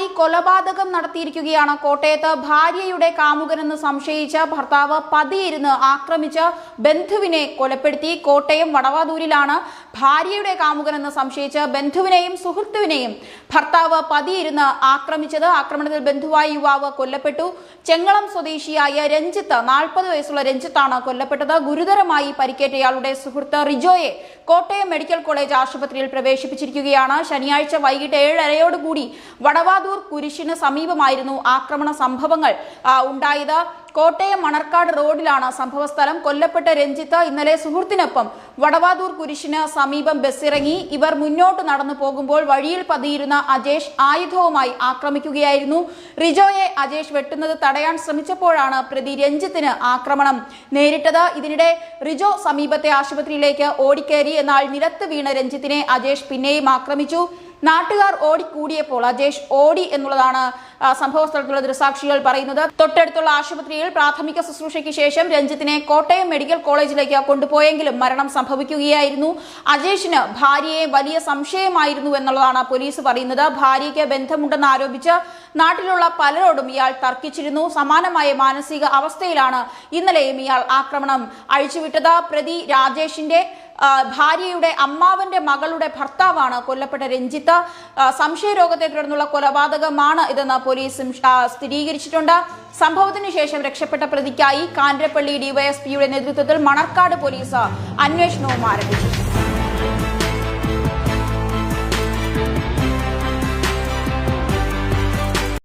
മാറി കൊലപാതകം നടത്തിയിരിക്കുകയാണ്. കോട്ടയത്ത് ഭാര്യയുടെ കാമുകനെന്ന് സംശയിച്ച ഭർത്താവ് പതിയിരുന്ന് ആക്രമിച്ച ബന്ധുവിനെ കൊലപ്പെടുത്തി കോട്ടയം വടവാതൂരിലാണ് ഭാര്യയുടെ കാമുകനെന്ന് സംശയിച്ച് ബന്ധുവിനെയും സുഹൃത്തുവിനെയും ഭർത്താവ് പതിയിരുന്ന് ആക്രമിച്ചത്. ആക്രമണത്തിൽ ബന്ധുവായ യുവാവ് കൊല്ലപ്പെട്ടു. ചെങ്ങളം സ്വദേശിയായ രഞ്ജിത്ത് നാൽപ്പത് വയസ്സുള്ള രഞ്ജിത്താണ് കൊല്ലപ്പെട്ടത്. ഗുരുതരമായി പരിക്കേറ്റയാളുടെ സുഹൃത്ത് റിജോയെ കോട്ടയം മെഡിക്കൽ കോളേജ് ആശുപത്രിയിൽ പ്രവേശിപ്പിച്ചിരിക്കുകയാണ്. ശനിയാഴ്ച വൈകിട്ട് ഏഴരയോടുകൂടി വടവാതൂർ കുരിശിന് സമീപമായിരുന്നു ആക്രമണ സംഭവങ്ങൾ. ഉണ്ടായത് കോട്ടയം മണർക്കാട് റോഡിലാണ് സംഭവസ്ഥലം കൊല്ലപ്പെട്ട രഞ്ജിത്ത് ഇന്നലെ സുഹൃത്തിനൊപ്പം വടവാതൂർ കുരിശിന് സമീപം ബസ്സിറങ്ങി ഇവർ മുന്നോട്ട് നടന്നു പോകുമ്പോൾ വഴിയിൽ പതിയിരുന്ന അജേഷ് ആയുധവുമായി ആക്രമിക്കുകയായിരുന്നു. റിജോയെ അജേഷ് വെട്ടുന്നത് തടയാൻ ശ്രമിച്ചപ്പോഴാണ് പ്രതി രഞ്ജിത്തിന് ആക്രമണം നേരിട്ടത്. ഇതിനിടെ റിജോ സമീപത്തെ ആശുപത്രിയിലേക്ക് ഓടിക്കേറി. എന്നാൽ നിലത്ത് വീണ രഞ്ജിത്തിനെ അജേഷ് പിന്നെയും ആക്രമിച്ചു. നാട്ടുകാർ ഓടിക്കൂടിയപ്പോൾ അജേഷ് ഓടി എന്നുള്ളതാണ് സംഭവ സ്ഥലത്തുള്ള ദൃസാക്ഷികൾ പറയുന്നത്. തൊട്ടടുത്തുള്ള ആശുപത്രിയിൽ പ്രാഥമിക ശുശ്രൂഷയ്ക്ക് ശേഷം രഞ്ജിത്തിനെ കോട്ടയം മെഡിക്കൽ കോളേജിലേക്ക് കൊണ്ടുപോയെങ്കിലും മരണം സംഭവിക്കുകയായിരുന്നു. അജേഷിന് ഭാര്യയെ വലിയ സംശയമായിരുന്നു എന്നുള്ളതാണ് പോലീസ് പറയുന്നത്. ഭാര്യയ്ക്ക് ബന്ധമുണ്ടെന്ന് ആരോപിച്ച് നാട്ടിലുള്ള പലരോടും ഇയാൾ തർക്കിച്ചിരുന്നു. സമാനമായ മാനസിക അവസ്ഥയിലാണ് ഇന്നലെയും ഇയാൾ ആക്രമണം അഴിച്ചുവിട്ടത്. പ്രതി രാജേഷിന്റെ ഭാര്യയുടെ അമ്മാവന്റെ മകളുടെ ഭർത്താവാണ് കൊല്ലപ്പെട്ട രഞ്ജിത്ത്. സംശയരോഗത്തെ തുടർന്നുള്ള കൊലപാതകമാണ് ഇതെന്ന് പോലീസും സ്ഥിരീകരിച്ചിട്ടുണ്ട്. സംഭവത്തിന് ശേഷം രക്ഷപ്പെട്ട പ്രതിക്കായി കാഞ്ഞിരപ്പള്ളി ഡിവൈഎസ്പിയുടെ നേതൃത്വത്തിൽ മണർക്കാട് പോലീസ് അന്വേഷണവും ആരംഭിച്ചു.